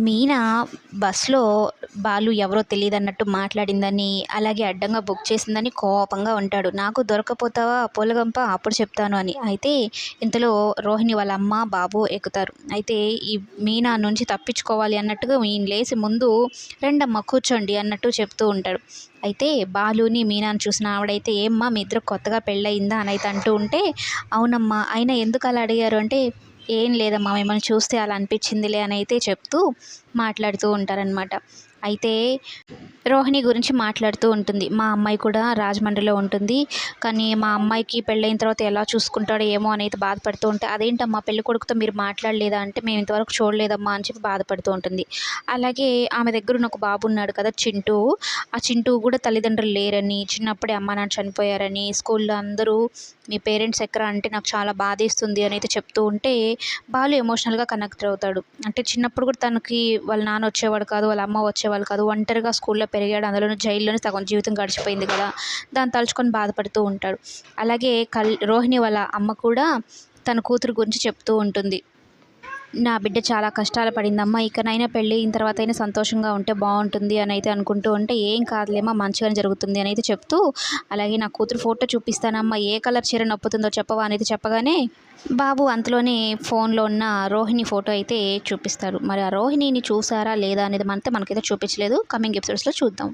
మీనా బస్సులో బాలు ఎవరో తెలియదు అన్నట్టు మాట్లాడిందని అలాగే అడ్డంగా బుక్ చేసిందని కోపంగా ఉంటాడు. నాకు దొరకపోతావా? పూలగంప అప్పుడు చెప్తాను అని. అయితే ఇంతలో రోహిణి వాళ్ళ అమ్మ బాబు ఎక్కుతారు. అయితే ఈ మీనా నుంచి తప్పించుకోవాలి అన్నట్టుగా ఈయన లేచి ముందు రెండమ్మ కూర్చోండి అన్నట్టు చెప్తూ ఉంటాడు. అయితే బాలుని మీనాను చూసిన ఆవిడైతే ఏమ్మా మీ ఇద్దరు కొత్తగా పెళ్ళయిందా? అని అయితే అంటూ ఉంటే అవునమ్మా అయినా ఎందుకు అలా అడిగారు? అంటే ఏం లేదమ్మా మిమ్మల్ని చూస్తే అలా అనిపించిందిలే అని అయితే చెప్తూ మాట్లాడుతూ ఉంటారనమాట అయితే రోహిణి గురించి మాట్లాడుతూ ఉంటుంది. మా అమ్మాయి కూడా రాజమండ్రిలో ఉంటుంది. కానీ మా అమ్మాయికి పెళ్ళైన తర్వాత ఎలా చూసుకుంటాడో ఏమో అని అయితే బాధపడుతూ ఉంటే అదేంటమ్మా పెళ్ళి కొడుకుతో మీరు మాట్లాడలేదా? అంటే మేము ఇంతవరకు చూడలేదమ్మా అని చెప్పి బాధపడుతూ ఉంటుంది. అలాగే ఆమె దగ్గర ఉన్న ఒక బాబు ఉన్నాడు కదా చింటూ. ఆ చింటూ కూడా తల్లిదండ్రులు లేరని చిన్నప్పుడే అమ్మ నాన్న చనిపోయారని స్కూల్లో అందరూ మీ పేరెంట్స్ ఎక్కడ అంటే నాకు చాలా బాధేస్తుంది అని అయితే చెప్తూ ఉంటే బాలు ఎమోషనల్గా కనెక్ట్ అవుతాడు. అంటే చిన్నప్పుడు కూడా తనకి వాళ్ళ నాన్న వచ్చేవాడు కాదు వాళ్ళ అమ్మ వచ్చేవాళ్ళు కాదు ఒంటరిగా స్కూల్లో పెరిగాడు అందులోనూ జైల్లోనే సగం జీవితం గడిచిపోయింది కదా. దాన్ని తలుచుకొని బాధపడుతూ ఉంటాడు. అలాగే కల్ రోహిణి వాళ్ళ అమ్మ కూడా తన కూతురు గురించి చెప్తూ ఉంటుంది. నా బిడ్డ చాలా కష్టాలు పడిందమ్మా. ఇకనైనా పెళ్ళి అయిన తర్వాత అయినా సంతోషంగా ఉంటే బాగుంటుంది అని అయితే అనుకుంటూ ఉంటే ఏం కాదులేమా మంచిగానే జరుగుతుంది అని అయితే చెప్తూ అలాగే నా కూతురు ఫోటో చూపిస్తానమ్మా. ఏ కలర్ చీర నొప్పుతుందో చెప్పవా అని అయితే చెప్పగానే బాబు అంతలోనే ఫోన్లో ఉన్న రోహిణి ఫోటో అయితే చూపిస్తారు మరి ఆ రోహిణిని చూసారా లేదా అనేది మనతో మనకైతే చూపించలేదు. కమింగ్ ఎపిసోడ్స్లో చూద్దాం.